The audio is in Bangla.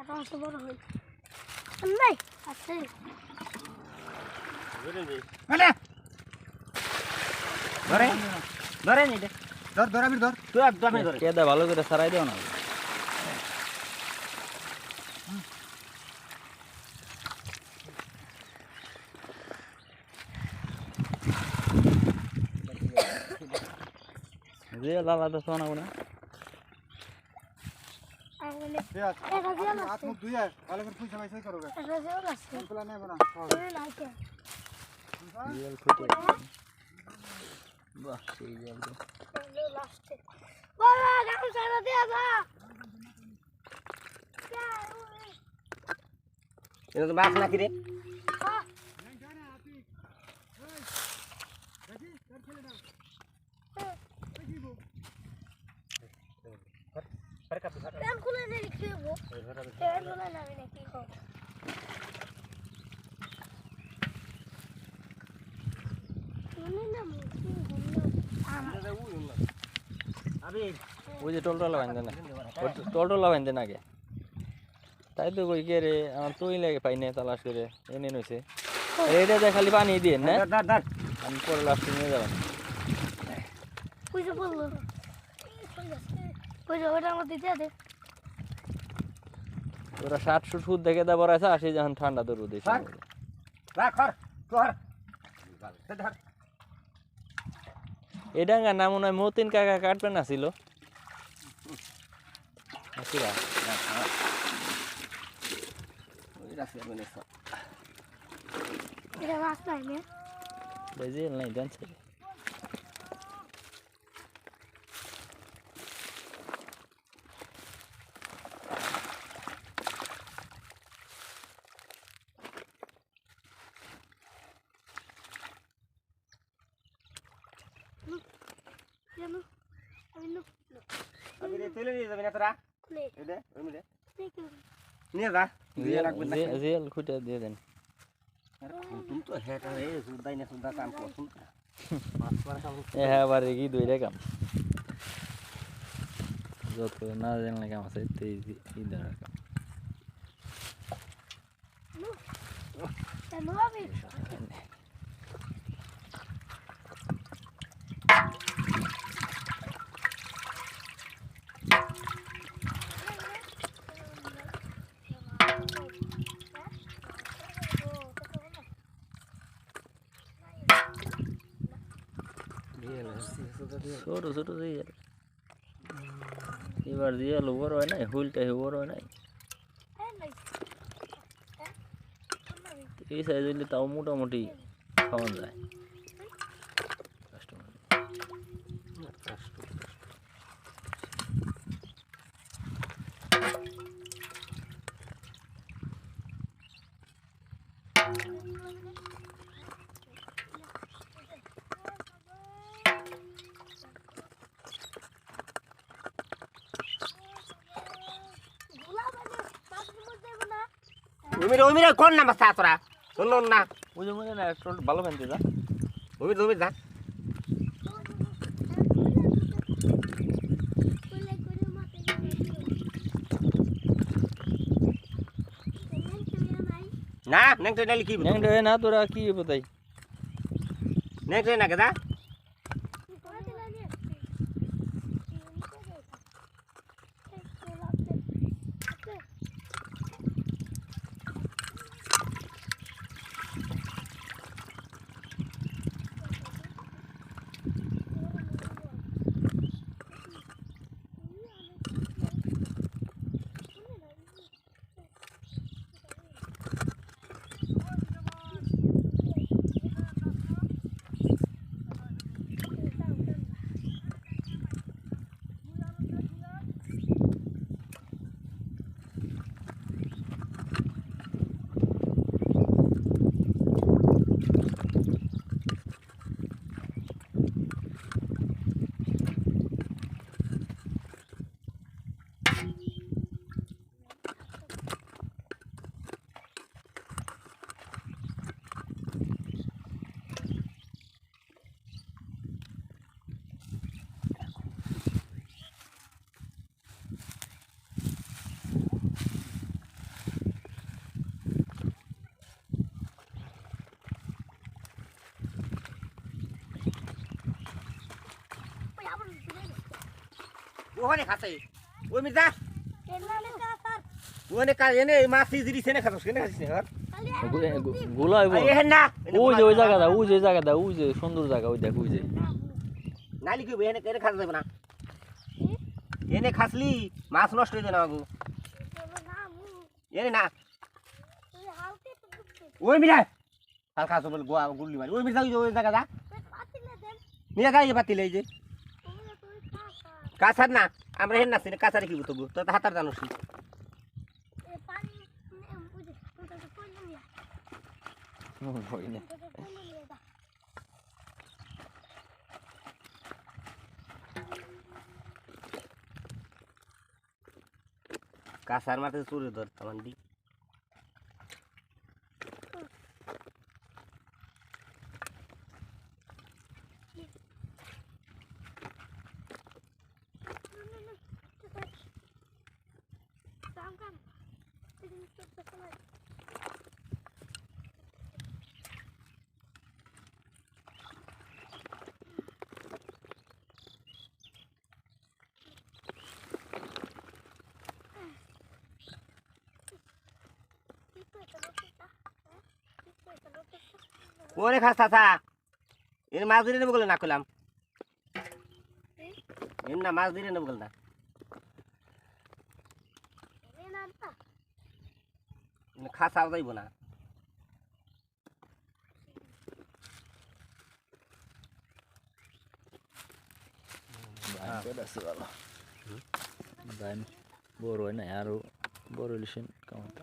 টাকা অত বড় হই নাই আছে মানে ধরে ধরে নি ধর ধর আমি ধর তুই একদম ধরে কেদা ভালো করে সারাই দেও না যে লালা তো শোনা না আঙুলে ঠিক আছে এটা দিয়ে হাত মুখ ধুয়ে ভালো করে পয়সা পয়সা করো এটা দিয়ে আছে। কল্পনা নেব না। এই লাইকে রিয়েল ফুটে বাহ সেই জল তো এই লাস্টে। বাবা গাম দিয়ে যা। এটা তো বাস নাকি রে? প্যান খুলে নিয়ে কি হব প্যান খুলে নামি না কি হব মনে ওই যে টোলটোলা বাঁধতে না টোলটোলা বাঁধতে না কে তাই তো কই কে রে আমার তুই লাগে পাই না তালাশ করে এনে নইছে এইটা দিয়ে খালি পানি দিয়ে না আমি পরে লাস্টে নিয়ে যাবেন বলল বুঝে ওটা আমার দিতে দে ওরা ষাট সুট সুদ দেখে দেওয়ার আছে আসি যখন ঠান্ডা তো রোদে রাখ এই ডাঙ্গা না মনে হয় মতিন কাকা কাটবে না ছিল? ওই বুঝি নাই জানছে কেন আমি নো আবি রে তুলে নিয়ে যাবি না তোরা? নে। এই দে ওই মিলে নে কি নিয়ে যা। রিয়েল খুঁটে দিয়ে দেন। হ্যাঁ যত না জানলে কাম আছে এই ধরনের কাম। কেন আমি ছোট ছোট দিয়ে এবার দিয়ে বড় হয় নাই হুলটা বড় হয় নাই এই সাইজ হইলে তাও মোটামুটি খাওয়া যায় ওই ওই মিলে কোন নাম্বার তা তোরা? শুনুন না বুঝে বুঝে না একটু ভালো যা। ওই মিলে ওই মিলে যা। না নেক্সট নালি কি হয়ে না তোরা কি বোতাই নেক্সট না কেদা ওখানে খাসে ওই মির্জা ওখানে এনে মাছ সিজিরি সেনে খাসস কেনে খাসিস না ওই যে ওই জায়গাটা ওই যে ওই জায়গাটা ওই যে সুন্দর জায়গা ওই দেখ ওই যে। নালি কি এনে না। এনে খাসলি মাছ নষ্ট হয়ে যাবে এনে না। দুঃখে ওই মিরা হালকা সব গোয়া গুল্লি মারি। ওই জায়গা যা পাতিলে দেন নিয়ে গাই যে। কাছার না আমরা হেন না সিনে কাছারে কি তবু তো হাতার জানো এ পানি বুঝে তুই তো কইলি না ওই না? তুই তো কইলি না কাছার মাঠে চুরে ধরতাম আন্দি কাম কাম তুই তো তো সময় তুই তো তো লোকটা হ্যাঁ তুই তো তো লোকটা ওরে খাস চাচা? এর মাছ ধরে নেব না করলাম এর না, মাছ ধরে নেব না। খাসাও যাইব না। বড় হয় না আরও বড় ইলিশেন কামাতে